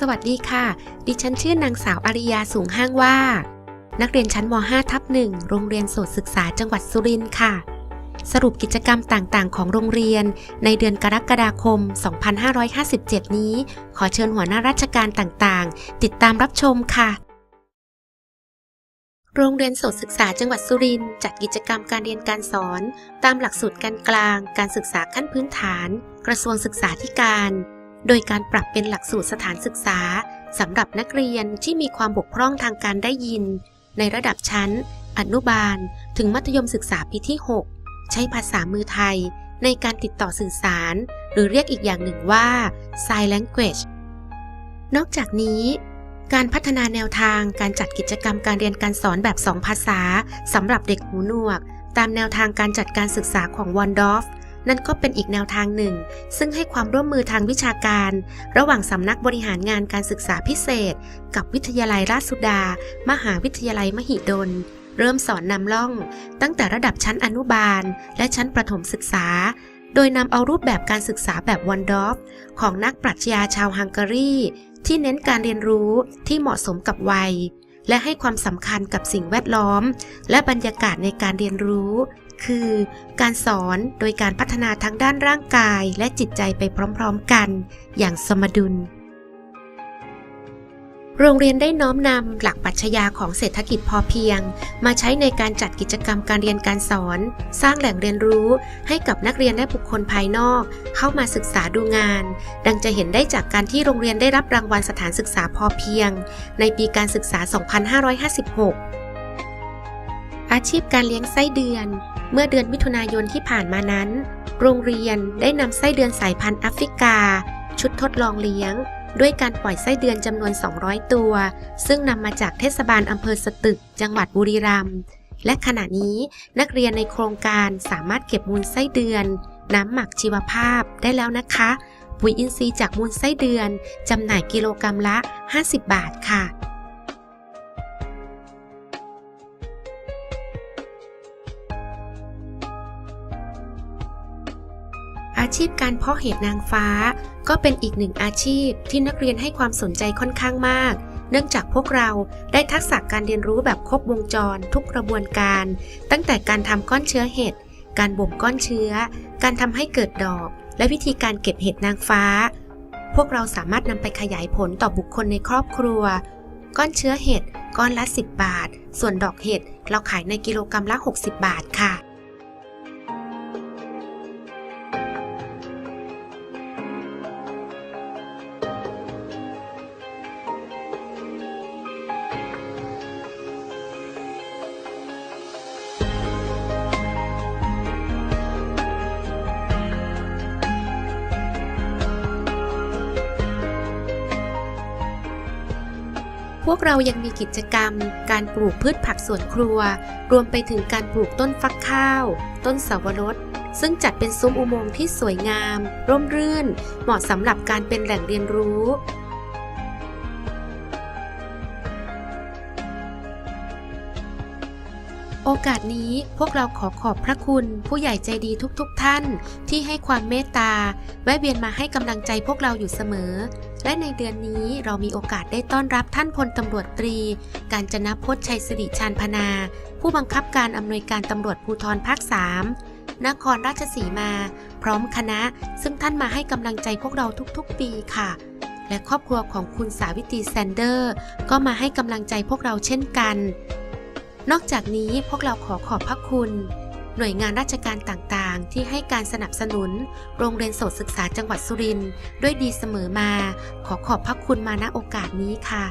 สวัสดีค่ะ ดิฉันชื่อนางสาวอาริยาสูงห้างว่า นักเรียนชั้นม 5 ทับหนึ่งโรงเรียนโสตศึกษาจังหวัดสุรินทร์ค่ะ สรุปกิจกรรมต่างๆ ของโรงเรียน ในเดือนกรกฎาคม 2557 นี้ ขอเชิญหัวหน้าราชการต่างๆ ติดตามรับชมค่ะโรงเรียนโสตศึกษาจังหวัดสุรินทร์จัดกิจกรรมการเรียนการสอน ตามหลักสูตรการกลาง การศึกษาขั้นพื้นฐาน กระทรวงศึกษาธิการ โดยการปรับเป็นหลักสูตรสถานศึกษาสำหรับนักเรียนที่มีความบกพร่องทางการได้ยิน ในระดับชั้น อนุบาล ถึงมัธยมศึกษาปีที่ 6 ใช้ภาษามือไทย ในการติดต่อสื่อสาร หรือเรียกอีกอย่างหนึ่งว่า sign language นอกจากนี้การพัฒนาแนวทางการจัดกิจกรรมการเรียนการสอนแบบ2ภาษาสำหรับเด็กหูหนวก ตามแนวทางการจัดการศึกษาของวอนดอฟ นั่นก็เป็นอีกแนวทางหนึ่ง ซึ่งให้ความร่วมมือทางวิชาการ ระหว่างสำนักบริหารงานการศึกษาพิเศษ กับวิทยาลัยราชสุดา มหาวิทยาลัยมหิดล เริ่มสอนนำล่อง ตั้งแต่ระดับชั้นอนุบาล และชั้นประถมศึกษา โดยนำเอารูปแบบการศึกษาแบบวันดอฟของนักปรัชญาชาวฮังการี ที่เน้นการเรียนรู้ที่เหมาะสมกับวัยและให้ความสำคัญกับสิ่งแวดล้อม และบรรยากาศในการเรียนรู้ คือ การสอนโดยการพัฒนาทั้งด้านร่างกายและจิตใจไปพร้อมๆกัน อย่างสมดุล โรงเรียนได้น้อมนำหลักปรัชญาของเศรษฐกิจพอเพียง มาใช้ในการจัดกิจกรรมการเรียนการสอน สร้างแหล่งเรียนรู้ให้กับนักเรียนและบุคคลภายนอก เข้ามาศึกษาดูงาน ดังจะเห็นได้จากการที่โรงเรียนได้รับรางวัลสถานศึกษาพอเพียง ในปีการศึกษา 2556 อาชีพการเลี้ยงไส้เดือน เมื่อเดือนมิถุนายนที่ผ่านมานั้น โรงเรียนได้นำไส้เดือนสายพันธุ์แอฟริกา ชุดทดลองเลี้ยง ด้วยการปล่อยไส้เดือนจำนวน 200 ตัว ซึ่งนำมาจากเทศบาลอำเภอสตึก จังหวัดบุรีรัมย์และขณะนี้นักเรียนในโครงการสามารถเก็บมูลไส้เดือน น้ำหมักชีวภาพได้แล้วนะคะ ปุ๋ยอินทรีย์จากมูลไส้เดือนจำหน่ายกิโลกรรัมละ 50 บาทค่ะ อาชีพการเพาะเห็ดนางฟ้า ก็เป็นอีกหนึ่งอาชีพที่นักเรียนให้ความสนใจค่อนข้างมาก เนื่องจากพวกเราได้ทักษะการเรียนรู้แบบครบวงจรทุกกระบวนการ ตั้งแต่การทำก้อนเชื้อเห็ด การบ่มก้อนเชื้อ การทำให้เกิดดอก และวิธีการเก็บเห็ดนางฟ้า พวกเราสามารถนำไปขยายผลต่อบุคคลในครอบครัว ก้อนเชื้อเห็ดก้อนละ 10 บาท ส่วนดอกเห็ดเราขายในกิโลกรรัมละ 60 บาทค่ะ พวกเรายังมีกิจกรรม การปลูกพืชผักสวนครัว รวมไปถึงการปลูกต้นฟักข้าว ต้นสาวรสซึ่งจัดเป็นซุ้มอุโมงค์ที่สวยงาม ร่มรื่น เหมาะสำหรับการเป็นแหล่งเรียนรู้ โอกาสนี้พวกเราขอขอบพระคุณผู้ใหญ่ใจดีทุกๆทท่าน ที่ให้ความเมตตา แวะเวียนมาให้กำลังใจพวกเราอยู่เสมอ และในเดือนนี้เรามีโอกาสได้ต้อนรับท่านพลตำรวจตรี การจนพจน์ชัยสิริชานพนา ผู้บังคับการอำนวยการตำรวจภูธรภาค3นครราชสีมา พร้อมคณะ ซึ่งท่านมาให้กำลังใจพวกเราทุกๆ ปีค่ะ และครอบครัวของคุณสาวิตรีแซนเดอร์ ก็มาให้กำลังใจพวกเราเช่นกัน นอกจากนี้พวกเราขอขอบพระคุณ หน่วยงานราชการต่างๆ ที่ให้การสนับสนุน โรงเรียนโสตศึกษาจังหวัดสุรินทร์ด้วยดีเสมอมา ขอขอบพระคุณมาณโอกาสนี้ค่ะ